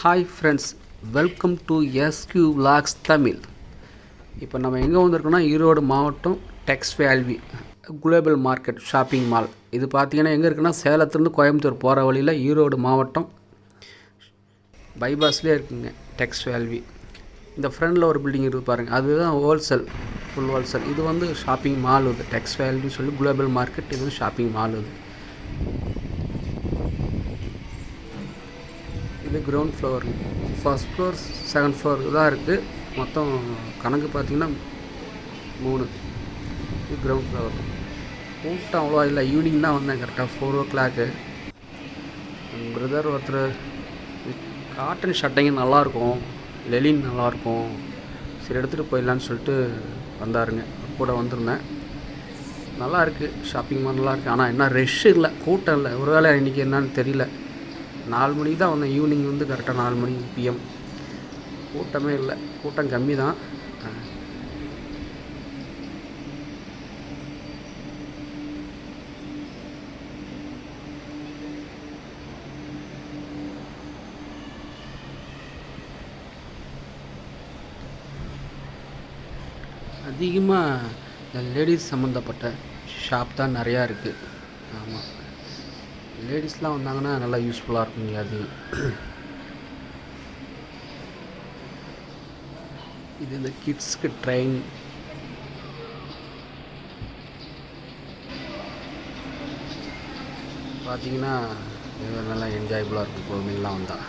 Hi friends welcome to SQ vlogs Tamil இப்போ நம்ம எங்கே வந்திருக்கோம்னா ஈரோடு மாவட்டம் tex valley global market shopping mall இது பார்த்தீங்கன்னா எங்கே இருக்குன்னா சேலத்துலேருந்து கோயம்புத்தூர் போகிற வழியில் ஈரோடு மாவட்டம் பைபாஸ்லேயே இருக்குங்க டெக்ஸ் வேல்வி இந்த ஃப்ரண்டில் ஒரு பில்டிங் இருக்குது பாருங்கள் அதுதான் ஹோல்சேல் ஃபுல் ஹோல்சேல் இது வந்து ஷாப்பிங் மால் இது. டெக்ஸ் வேல்வின்னு சொல்லி குளோபல் மார்க்கெட் இது வந்து ஷாப்பிங் மால் இது. இருக்குது ground floor first floor second floor தான் இருக்குது மொத்தம் கணக்கு பார்த்தீங்கன்னா மூணு. இது கிரவுண்ட் ஃப்ளோர் கூட்டம் அவ்வளோ இல்லை. ஈவினிங் தான் வந்தேன் கரெக்டாக ஃபோர் ஓ கிளாக்கு பிரதர் ஒருத்தர் காட்டன் ஷர்ட்டிங்க நல்லாயிருக்கும் லெலின் நல்லாயிருக்கும் சரி எடுத்துகிட்டு போயிடலான்னு சொல்லிட்டு வந்தாருங்க. கூட வந்திருந்தேன். நல்லா இருக்குது ஷாப்பிங் மால் நல்லா இருக்குது ஆனால் என்ன ரஷ் இல்லை. கூட்டம் இல்லை. ஒரு வேளை இன்றைக்கி என்னன்னு தெரியல. நாலு மணிக்கு தான் வந்தேன். ஈவினிங் வந்து கரெக்டாக நாலு மணி பிஎம் கூட்டமே இல்லை. கூட்டம் கம்மி தான். அதிகமாக இந்த லேடிஸ் சம்மந்தப்பட்ட ஷாப் தான் நிறையா இருக்குது ஆமாம் லேடிஸ்லாம் வந்தாங்கன்னா நல்லா யூஸ்ஃபுல்லாக இருக்குங்க அது. இது இந்த கிட்ஸ்க்கு ட்ரெயின் பார்த்தீங்கன்னா இது நல்லா என்ஜாயபுளாக இருக்கும் குழந்தைங்களாம் வந்தால்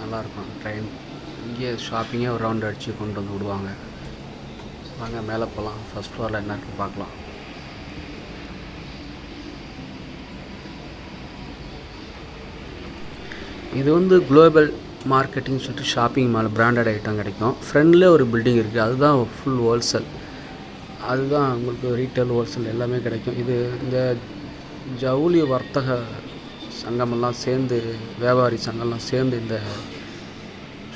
நல்லாயிருக்கும் ட்ரெயின் இங்கேயே ஷாப்பிங்கே ஒரு ரவுண்ட் அடித்து கொண்டு வந்து விடுவாங்க. வாங்க மேலே போகலாம். ஃபஸ்ட் ஃப்ளோரில் என்ன இருக்குன்னு பார்க்கலாம். இது வந்து குளோபல் மார்க்கெட்டிங் சொல்லிட்டு ஷாப்பிங் மால் பிராண்டட் ஐட்டம் கிடைக்கும். ஃப்ரெண்டில் ஒரு பில்டிங் இருக்குது அதுதான் ஃபுல் ஹோல்சேல் அதுதான் உங்களுக்கு ரீட்டைல் ஹோல்சேல் எல்லாமே கிடைக்கும். இது இந்த ஜவுளி வர்த்தக சங்கமெல்லாம் சேர்ந்து வியாபாரி சங்கம்லாம் சேர்ந்து இந்த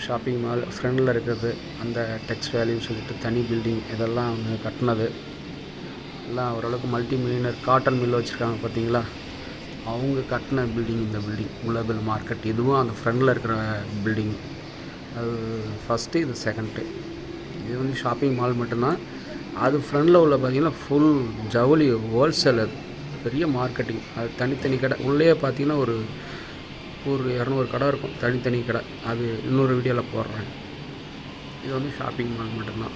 ஷாப்பிங் மால் ஃப்ரெண்டில் இருக்கிறது. அந்த டெக்ஸ் வேல்யூன்னு சொல்லிட்டு தனி பில்டிங் இதெல்லாம் அவங்க கட்டினது. எல்லாம் ஓரளவுக்கு மல்டி மில்லியனர் காட்டன் மில் வச்சுருக்காங்க பார்த்தீங்களா? அவங்க கட்டின பில்டிங் இந்த பில்டிங் குளோபல் மார்க்கெட் இதுவும் அந்த ஃப்ரண்டில் இருக்கிற பில்டிங் அது ஃபஸ்ட்டு இது செகண்டு இது வந்து ஷாப்பிங் மால் மட்டும்தான். அது ஃப்ரண்டில் உள்ள பார்த்திங்கன்னா ஃபுல் ஜவுளி ஹோல்சேல் அது பெரிய மார்க்கெட்டிங் அது தனித்தனி கடை. உள்ளே பார்த்தீங்கன்னா ஒரு ஒரு இரநூறு கடை இருக்கும். தனித்தனி கடை. அது இன்னொரு வீடியோவில் போடுறேன். இது வந்து ஷாப்பிங் மால் மட்டும்தான்.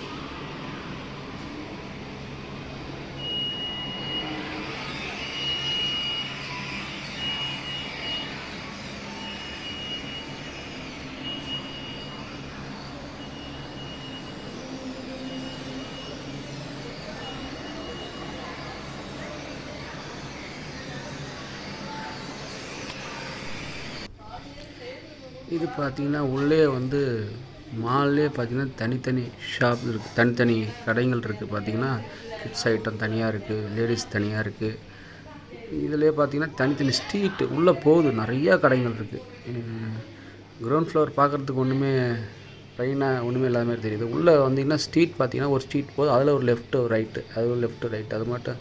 இது பார்த்தீங்கன்னா உள்ளே வந்து மால்லே பார்த்தீங்கன்னா தனித்தனி ஷாப் இருக்குது தனித்தனி கடைகள் இருக்குது பார்த்தீங்கன்னா கிட்ஸ் ஐட்டம் தனியாக இருக்குது லேடிஸ் தனியாக இருக்குது இதிலே பார்த்தீங்கன்னா தனித்தனி ஸ்ட்ரீட்டு உள்ளே போகுது நிறையா கடைகள் இருக்குது கிரவுண்ட் ஃப்ளோர் பார்க்குறதுக்கு ஒன்றுமே ப்ளைனாக ஒன்றுமே இல்லாத மாதிரி தெரியுது. உள்ளே வந்தீங்கன்னா ஸ்ட்ரீட் பார்த்தீங்கன்னா ஒரு ஸ்ட்ரீட் போகுது அதில் ஒரு லெஃப்ட்டு ஒரு ரைட்டு அது ஒரு லெஃப்ட்டு ரைட்டு அது மட்டும்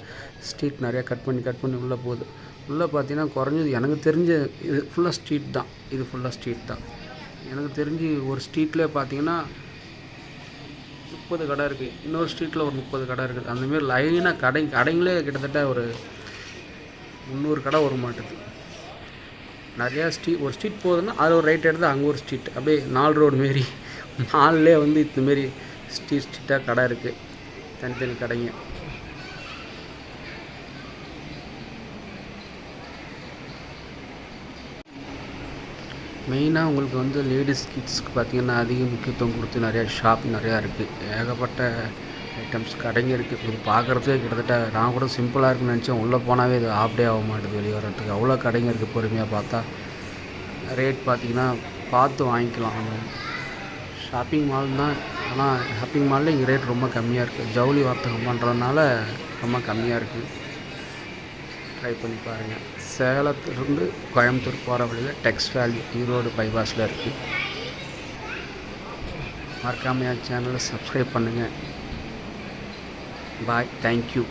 ஸ்ட்ரீட் நிறையா கட் பண்ணி கட் பண்ணி உள்ளே போகுது. உள்ளே பார்த்தீங்கன்னா குறைஞ்சது எனக்கு தெரிஞ்ச இது ஃபுல்லாக ஸ்ட்ரீட் தான். இது ஃபுல்லாக ஸ்ட்ரீட் தான். எனக்கு தெரிஞ்சு ஒரு ஸ்ட்ரீட்லேயே பார்த்தீங்கன்னா முப்பது கடை இருக்குது இன்னொரு ஸ்ட்ரீட்டில் ஒரு முப்பது கடை இருக்குது அந்தமாரி லைனாக கடை கடைங்களே கிட்டத்தட்ட ஒரு முந்நூறு கடை வர மாட்டுது நிறையா ஸ்ட்ரீட் ஒரு ஸ்ட்ரீட் போகுதுன்னா அதில் ஒரு ரைட் எடுத்து அங்கே ஒரு ஸ்ட்ரீட் அப்படியே நாலு ரோடு மாரி. நாலுலேயே வந்து இந்தமாரி ஸ்ட்ரீட் ஸ்ட்ரீட்டாக கடை இருக்குது தனித்தனி கடைங்க. மெயினாக உங்களுக்கு வந்து லேடிஸ் கிட்ஸ்க்கு பார்த்திங்கன்னா அதிக முக்கியத்துவம் கொடுத்து நிறையா ஷாப் நிறையா இருக்குது ஏகப்பட்ட ஐட்டம்ஸ் கடைங்க இருக்குது இது பார்க்குறதுக்கே கிட்டத்தட்ட நான் கூட சிம்பிளாக இருக்குன்னு நினச்சேன். உள்ளே போனாவே இது ஆஃப் டே ஆக மாட்டேது வெளியே வர்றதுக்கு. அவ்வளோ கடைங்க இருக்குது பொறுமையாக பார்த்தா. ரேட் பார்த்திங்கன்னா பார்த்து வாங்கிக்கலாம். ஷாப்பிங் மால் தான். ஆனால் ஷாப்பிங் மாலில் இங்கே ரேட் ரொம்ப கம்மியாக இருக்குது ஜவுளி வர்த்தகம் பண்ணுறதுனால ரொம்ப கம்மியாக இருக்குது ட்ரை பண்ணி பாருங்கள் சேலத்துலேருந்து கோயம்புத்தூர் போகிற வழியில் டெக்ஸ் வேல்யூ ஈரோடு பைபாஸில் இருக்குது மறக்காமல் என் சேனலை சப்ஸ்கிரைப் பண்ணுங்கள் பாய் தேங்க்யூ